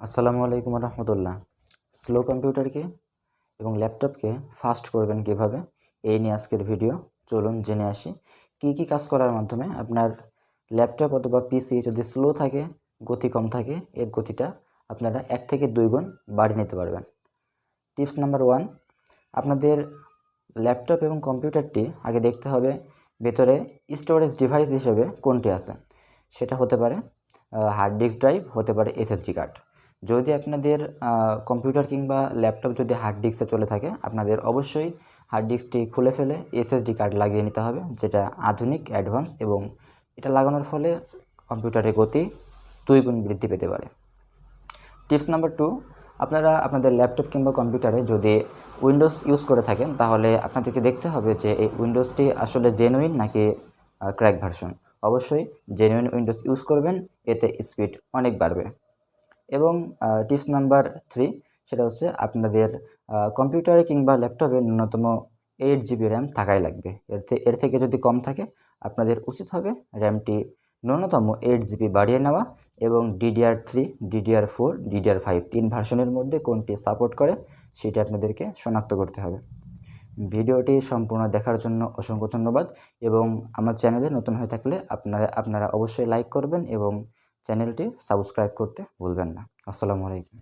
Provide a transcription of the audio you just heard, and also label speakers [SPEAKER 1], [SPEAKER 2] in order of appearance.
[SPEAKER 1] আসসালামু আলাইকুম রহমতুল্লাহ। স্লো কম্পিউটারকে এবং ল্যাপটপকে ফাস্ট করবেন কীভাবে? এই নিয়ে আজকের ভিডিও। চলুন জেনে আসি। কী কী কাজ করার মাধ্যমে আপনার ল্যাপটপ অথবা পিসি যদি স্লো থাকে, গতি কম থাকে, এর গতিটা আপনারা এক থেকে দুই গুণ বাড়িয়ে নিতে পারবেন। টিপস নাম্বার ওয়ান, আপনাদের ল্যাপটপ এবং কম্পিউটারটি আগে দেখতে হবে ভেতরে স্টোরেজ ডিভাইস হিসেবে কোনটি আছে। সেটা হতে পারে হার্ড ডিস্ক ড্রাইভ, হতে পারে এসএসডি কার্ড। যদি আপনাদের কম্পিউটার কিংবা ল্যাপটপ যদি হার্ড ডিস্কে চলে থাকে, আপনাদের অবশ্যই হার্ড ডিস্কটি খুলে ফেলে এসএসডি কার্ড লাগিয়ে নিতে হবে, যেটা আধুনিক অ্যাডভান্স এবং এটা লাগানোর ফলে কম্পিউটারের গতি দুই গুণ বৃদ্ধি পেতে পারে। টিপস নাম্বার টু আপনারা আপনাদের ল্যাপটপ কিংবা কম্পিউটারে যদি উইন্ডোজ ইউজ করে থাকেন, তাহলে আপনাদেরকে দেখতে হবে যে এই উইন্ডোজটি আসলে জেনুইন নাকি ক্র্যাক ভার্সন অবশ্যই জেনুইন উইন্ডোজ ইউজ করবেন, এতে স্পিড অনেক বাড়বে। এবং টিপস নাম্বার থ্রি সেটা হচ্ছে আপনাদের কম্পিউটারে কিংবা ল্যাপটপে ন্যূনতম এইট জিবি র্যাম থাকাই লাগবে। এর থেকে এর থেকে যদি কম থাকে, আপনাদের উচিত হবে র্যামটি ন্যূনতম এইট জিবি বাড়িয়ে নেওয়া এবং DDR three DDR four DDR five তিন ভার্সনের মধ্যে কোনটি সাপোর্ট করে সেটি আপনাদেরকে শনাক্ত করতে হবে। ভিডিওটি সম্পূর্ণ দেখার জন্য অসংখ্য ধন্যবাদ এবং আমার চ্যানেলে নতুন হয়ে থাকলে আপনারা আপনারা অবশ্যই লাইক করবেন এবং চ্যানেলটি সাবস্ক্রাইব করতে ভুলবেন না। আসসালামু আলাইকুম।